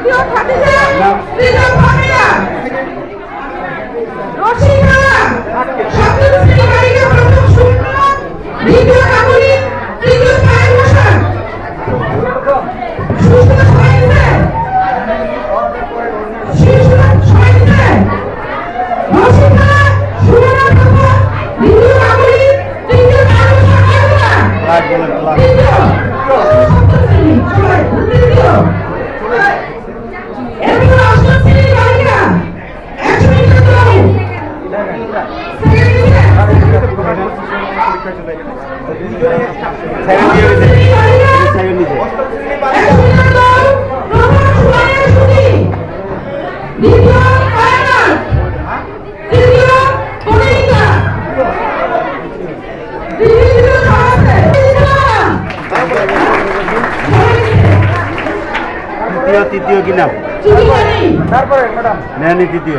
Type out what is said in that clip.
দ্বিতীয় খাদিজা তৃতীয় খাদিজা রশিদা তৃতীয় কি নাম? তারপরে ম্যাডাম নেয়নি তৃতীয়।